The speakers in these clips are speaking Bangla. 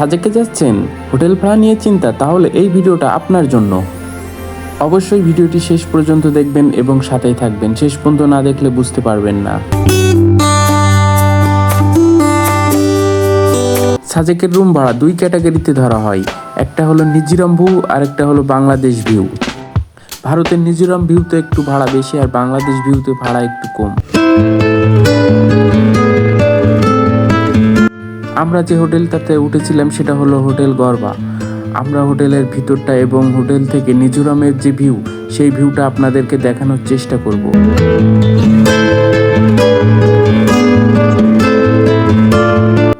সাজেকে যাচ্ছেন, হোটেল ভাড়া নিয়ে চিন্তা, তাহলে এই ভিডিওটা আপনার জন্য। অবশ্যই ভিডিওটি শেষ পর্যন্ত দেখবেন এবং সাথেই থাকবেন। শেষ পর্যন্ত না দেখলে বুঝতে পারবেন না। সাজেকের রুম ভাড়া দুই ক্যাটাগরিতে ধরা হয়। একটা হলো মিজোরাম ভিউ আর একটা হলো বাংলাদেশ ভিউ। ভারতের মিজোরাম ভিউতে একটু ভাড়া বেশি আর বাংলাদেশ ভিউতে ভাড়া একটু কম। আমরা যে হোটেলটাতে উঠেছিলাম সেটা হলো হোটেল গরবা। আমরা হোটেলের ভিতরটা এবং হোটেল থেকে মিজোরামের যে ভিউ, সেই ভিউটা আপনাদেরকে দেখানোর চেষ্টা করব।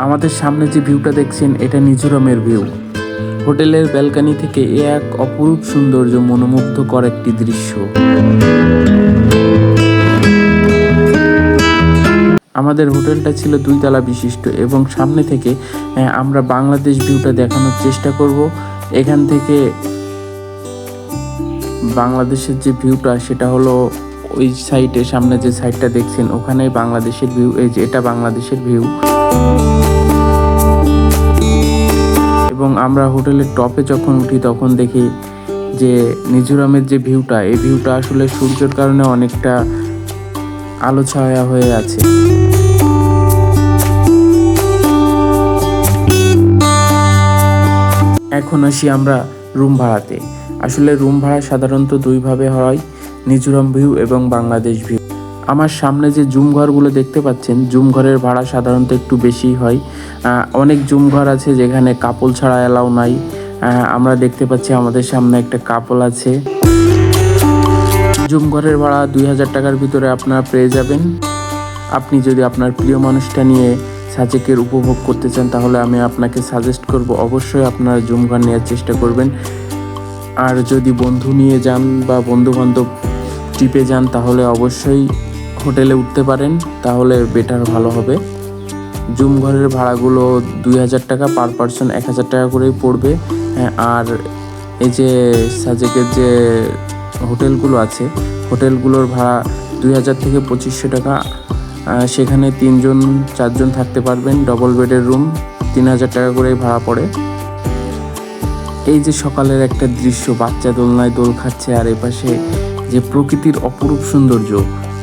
আমাদের সামনে যে ভিউটা দেখছেন, এটা মিজোরামের ভিউ। হোটেলের ব্যালকানি থেকে এ এক অপরূপ সৌন্দর্য মনোমুগ্ধকর একটি দৃশ্য। আমাদের হোটেলটা ছিল দুই তলা বিশিষ্ট এবং সামনে থেকে আমরা বাংলাদেশ ভিউটা দেখানোর চেষ্টা করব। এখান থেকে বাংলাদেশের যে ভিউটা, সেটা হলো ওই সাইডে সামনে যে সাইডটা দেখছেন, ওখানে বাংলাদেশের ভিউ, এই যে এটা বাংলাদেশের ভিউ। এবং আমরা হোটেলের টপে যখন উঠি, তখন দেখি যে মিজোরামের যে ভিউটা, এই ভিউটা আসলে সূর্যের কারণে অনেকটা আলো ছায়া হয়ে আছে। এখন আসি আমরা রুম ভাড়াতে। আসলে রুম ভাড়া সাধারণত দুইভাবে হয়, মিজোরাম ভিউ এবং বাংলাদেশ ভিউ। আমার সামনে যে জুম ঘরগুলো দেখতে পাচ্ছেন জুম ঘরের ভাড়া সাধারণত একটু বেশি হয়। অনেক জুম ঘর আছে যেখানে কাপল ছাড়া এলাও নাই। আমরা দেখতে পাচ্ছি আমাদের সামনে একটা কাপল আছে। জুম ঘরের ভাড়া দুই হাজার টাকার ভিতরে আপনারা পেয়ে যাবেন। আপনি যদি আপনার প্রিয় মানুষটা নিয়ে সাজেকের উপভোগ করতে চান তাহলে আমি আপনাকে সাজেস্ট করব অবশ্যই আপনারা জুম ঘর নেওয়ার চেষ্টা করবেন। আর যদি বন্ধু নিয়ে যান বা বন্ধু বান্ধব ট্রিপে যান তাহলে অবশ্যই হোটেলে উঠতে পারেন তাহলে বেটার ভালো হবে। জুম ঘরের ভাড়াগুলো দুই হাজার টাকা পার পারসন এক হাজার টাকা করেই পড়বে। হ্যাঁ, আর এই যে সাজেকের যে হোটেলগুলো আছে। হোটেলগুলোর ভাড়া দুই হাজার থেকে পঁচিশশো টাকা। সেখানে তিনজন, চারজন থাকতে পারবেন। ডবল বেডের রুম তিন হাজার টাকা করেই ভাড়া পড়ে। এই যে সকালের একটা দৃশ্য, বাচ্চা দোলনায় দোল খাচ্ছে আর এপাশে যে প্রকৃতির অপরূপ সৌন্দর্য,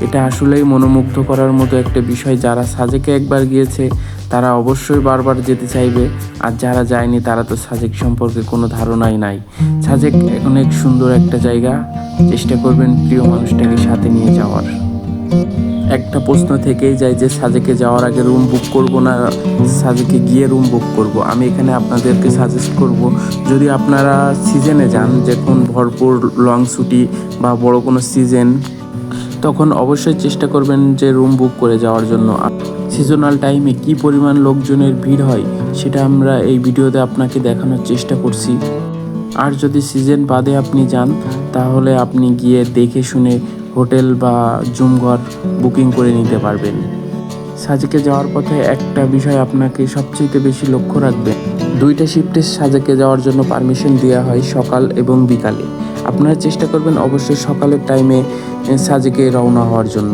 এটা আসলেই মনোমুগ্ধ করার মতো একটা বিষয়। যারা সাজেকে একবার গিয়েছে, তারা অবশ্যই বারবার যেতে চাইবে। আর যারা যায়নি, তারা তো সাজেক সম্পর্কে কোনো ধারণাই নাই। সাজেক অনেক সুন্দর একটা জায়গা। চেষ্টা করবেন প্রিয় মানুষটাকে সাথে নিয়ে যাওয়ার। একটা প্রশ্ন থেকেই যায় যে, সাজেকে যাওয়ার আগে রুম বুক করব না, সাজেকে গিয়ে রুম বুক করব? আমি এখানে আপনাদেরকে সাজেস্ট করব, যদি আপনারা সিজনে যান, যখন ভরপুর লং ছুটি বা বড় কোনো সিজন তখন অবশ্যই চেষ্টা করবেন যে রুম বুক করে যাওয়ার জন্য। সিজনাল টাইমে কি পরিমাণ লোকজনের ভিড় হয়, সেটা আমরা এই ভিডিওতে আপনাকে দেখানোর চেষ্টা করছি। আর যদি সিজন বাদে আপনি যান তাহলে আপনি গিয়ে দেখে শুনে হোটেল বা জুমঘর বুকিং করে নিতে পারবেন। সাজেকে যাওয়ার পথে একটা বিষয় আপনাকে সবচেয়ে বেশি লক্ষ্য রাখবেন দুইটা শিফটে সাজেকে যাওয়ার জন্য পারমিশন দেওয়া হয় সকাল এবং বিকালে। আপনারা চেষ্টা করবেন অবশ্যই সকালের টাইমে সাজেকে রওনা হওয়ার জন্য।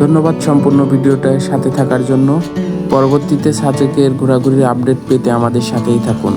ধন্যবাদ সম্পূর্ণ ভিডিওটার সাথে থাকার জন্য। পরবর্তীতে সাজেকের ঘোরাঘুরির আপডেট পেতে আমাদের সাথেই থাকুন।